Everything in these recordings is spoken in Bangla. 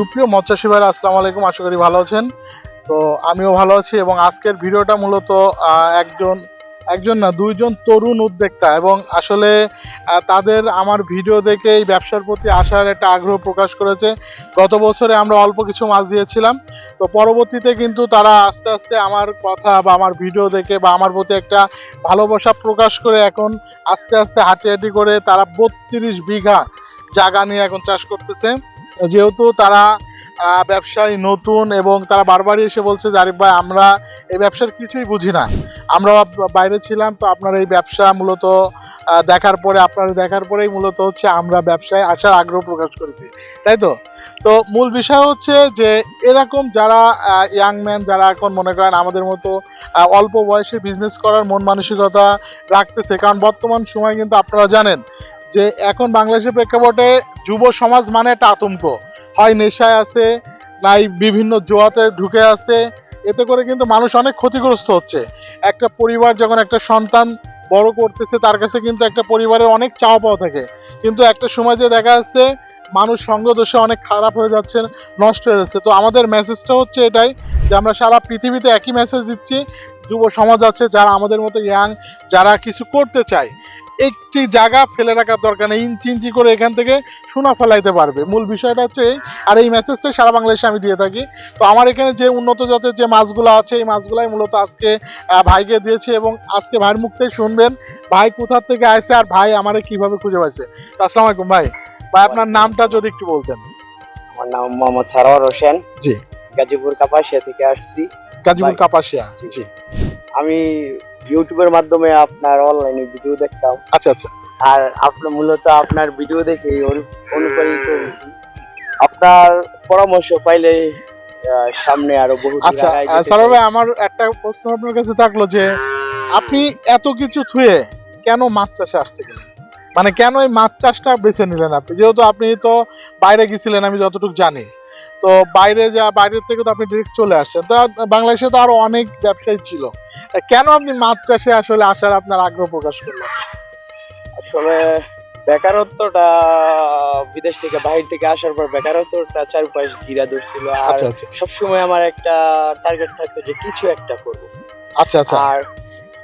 সুপ্রিয় মৎস্যাসী ভাইরা আসসালামু আলাইকুম। আশা করি ভালো আছেন। তো আমিও ভালো আছি এবং আজকের ভিডিওটা মূলত একজন একজন না, দুইজন তরুণ উদ্যোক্তা এবং আসলে তাদের আমার ভিডিও দেখে এই ব্যবসার প্রতি আসার একটা আগ্রহ প্রকাশ করেছে। গত বছরে আমরা অল্প কিছু মাছ দিয়েছিলাম। তো পরবর্তীতে কিন্তু তারা আস্তে আস্তে আমার কথা বা আমার ভিডিও দেখে বা আমার প্রতি একটা ভালোবাসা প্রকাশ করে এখন আস্তে আস্তে হাঁটি হাঁটি করে তারা বত্রিশ বিঘা জায়গা নিয়ে এখন চাষ করতেছে। যেহেতু তারা ব্যবসায় নতুন এবং তারা বারবারই এসে বলছে যে, আরিফ ভাই, আমরা এই ব্যবসার কিছুই বুঝি না। আমরা বাইরে ছিলাম তো আপনার এই ব্যবসা মূলত দেখার পরে, আপনার দেখার পরেই মূলত হচ্ছে আমরা ব্যবসায় আসার আগ্রহ প্রকাশ করেছি। তাই তো? তো মূল বিষয় হচ্ছে যে, এরকম যারা ইয়াং ম্যান যারা এখন মনে করেন আমাদের মতো অল্প বয়সে বিজনেস করার মন মানসিকতা রাখতেছে, কারণ বর্তমান সময় কিন্তু আপনারা জানেন যে এখন বাংলাদেশের প্রেক্ষাপটে যুব সমাজ মানে একটা আতঙ্ক। হয় নেশায় আছে, নাই বিভিন্ন জোয়াতে ঢুকে আছে, এতে করে কিন্তু মানুষ অনেক ক্ষতিগ্রস্ত হচ্ছে। একটা পরিবার যখন একটা সন্তান বড় করতেছে, তার কাছে কিন্তু একটা পরিবারের অনেক চাওয়া পাওয়া থাকে। কিন্তু একটা সময় যে দেখা যাচ্ছে, মানুষ সঙ্গ দোষে অনেক খারাপ হয়ে যাচ্ছে, নষ্ট হয়ে যাচ্ছে। তো আমাদের মেসেজটা হচ্ছে এটাই যে আমরা সারা পৃথিবীতে একই মেসেজ দিচ্ছি। যুব সমাজ আছে যারা আমাদের মতো ইয়াং যারা কিছু করতে চায়। একটি জায়গা ফেলে রাখার দরকার নেই ইঞ্চি ইঞ্চি করে এখান থেকে সোনা ফেলাইতে পারবে। মূল বিষয়টা হচ্ছে। আর এই মেসেজটাই সারা বাংলাদেশে আমি দিয়ে থাকি। তো আমার এখানে যে উন্নত জাতের যে মাছগুলো আছে এই মাছগুলাই মূলত আজকে ভাইকে দিয়েছে এবং আজকে ভাইয়ের মুখ থেকে শুনবেন ভাই কোথার থেকে আসছে আর ভাই আমারে কীভাবে খুঁজে পাইছে। আসসালামু আলাইকুম ভাই। ভাই আপনার নামটা যদি একটু বলতেন। আমার নাম মোহাম্মদ সারোয়ার হোসেন। জি। গাজীপুর কাপাসিয়া থেকে আসছি। গাজীপুর। কাপাসিয়া জি। আমি ইউটিউবের মাধ্যমে আপনার অনলাইনে ভিডিও দেখতাম। আচ্ছা আচ্ছা। আর আপনার মূলত আপনার ভিডিও দেখে অনুপ্রাণিত হয়েছি আপনার পরামর্শ পাইলে সামনে আরও বহু আচ্ছা চাই। ভাই আমার একটা প্রশ্ন আপনার কাছে থাকল যে আপনি এত কিছু থুয়ে কেন মাছ চাষে আসতে গেলেন? মানে কেন এই মাছ চাষটা বেছে নিলেন আপনি? যেহেতু আপনি তো বাইরে গেছিলেন আমি যতটুকু জানি। তো বাইরে যা বাইরের থেকে তো আপনি ডিরেক্ট চলে আসছেন। তো বাংলাদেশে তো আরও অনেক ব্যবসায়ী ছিল। কেন আপনি মাছ চাষে আসলে আসার আপনার আগ্রহ প্রকাশ করলেন? আসলে বেকারত্বটা বিদেশ থেকে বাইরে থেকে আসার পর বেকারত্বটা চারপাশ ঘিরা ধরছিল। আর আচ্ছা আচ্ছা। সবসময় আমার একটা টার্গেট থাকতো যে কিছু একটা করব। আচ্ছা আচ্ছা। আর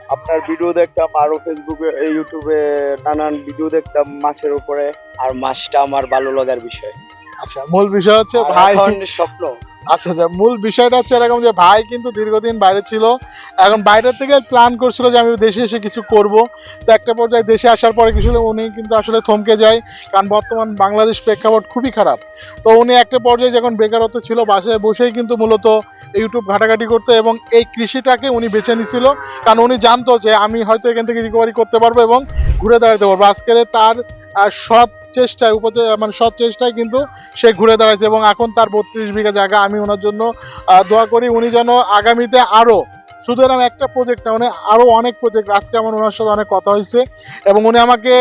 আপনার ভিডিও দেখতাম আরও ফেসবুকে ইউটিউবে নানান ভিডিও দেখতাম মাছের উপরে। আর মাছটা আমার ভালো লাগার বিষয়। আচ্ছা মূল বিষয় হচ্ছে ভাই স্বপ্ন। আচ্ছা আচ্ছা মূল বিষয়টা হচ্ছে এরকম যে ভাই কিন্তু দীর্ঘদিন বাইরে ছিল। এখন বাইরের থেকে প্ল্যান করছিল যে আমি দেশে এসে কিছু করব। তো একটা পর্যায়ে দেশে আসার পরে কিছু উনি কিন্তু আসলে থমকে যায়। কারণ বর্তমান বাংলাদেশ প্রেক্ষাপট খুবই খারাপ। তো উনি একটা পর্যায়ে যখন বেকারত্ব ছিল বাসায় বসেই কিন্তু মূলত ইউটিউব ঘাটাঘাটি করতো এবং এই কৃষিটাকে উনি বেছে নিছিল। কারণ উনি জানতো যে আমি হয়তো এখান থেকে রিকভারি করতে পারব এবং ঘুরে দাঁড়াতে পারব। আজকের তার আহ, সব চেষ্টায় উপচে মানে সব চেষ্টায় কিন্তু সে ঘুরে দাঁড়াইছে এবং এখন তার বত্রিশ বিঘা জায়গা আমি ওনার জন্য দোয়া করি উনি যেন আগামীতে আরও শুধু এরকম একটা প্রজেক্ট না মানে আরও অনেক প্রজেক্ট আজকে আমার ওনার সাথে অনেক কথা হয়েছে এবং উনি আমাকে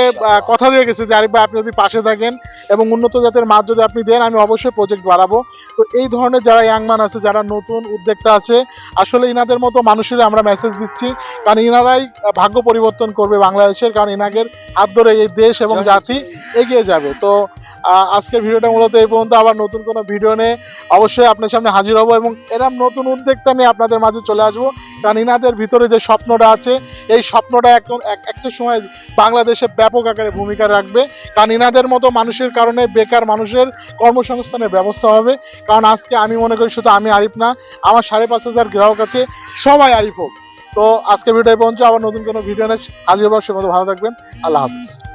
কথা দিয়ে গেছে যে আরিফ ভাই আপনি যদি পাশে থাকেন এবং উন্নত জাতের মাছ যদি আপনি দেন আমি অবশ্যই প্রজেক্ট বাড়াবো। তো এই ধরনের যারা ইয়াংম্যান আছে যারা নতুন উদ্যোক্তা আছে আসলে ইনাদের মতো মানুষের আমরা মেসেজ দিচ্ছি। কারণ ইনারাই ভাগ্য পরিবর্তন করবে বাংলাদেশের কারণ ইনাগের হাত ধরে এই দেশ এবং জাতি এগিয়ে যাবে। তো আজকের ভিডিওটা মূলত এই পর্যন্ত। আবার নতুন কোনো ভিডিও নিয়ে অবশ্যই আপনার সামনে হাজির হব এবং এরম নতুন উদ্যোক্তা নিয়ে আপনাদের মাঝে চলে আসব। কারণ ইনাদের ভিতরে যে স্বপ্নটা আছে, এই স্বপ্নটা এখন এক- একটা সময় বাংলাদেশে ব্যাপক আকারে ভূমিকা রাখবে। কারণ ইনাদের মতো মানুষের কারণে বেকার মানুষের কর্মসংস্থানের ব্যবস্থা হবে। কারণ আজকে আমি মনে করি শুধু আমি আরিফ না, আমার সাড়ে পাঁচ হাজার গ্রাহক আছে, সবাই আরিফ হোক। তো আজকে ভিডিও পর্যন্ত, আবার নতুন কোনো ভিডিও নিয়ে হাজির হবার সে মতো ভালো থাকবেন। আল্লাহ হাফিজ।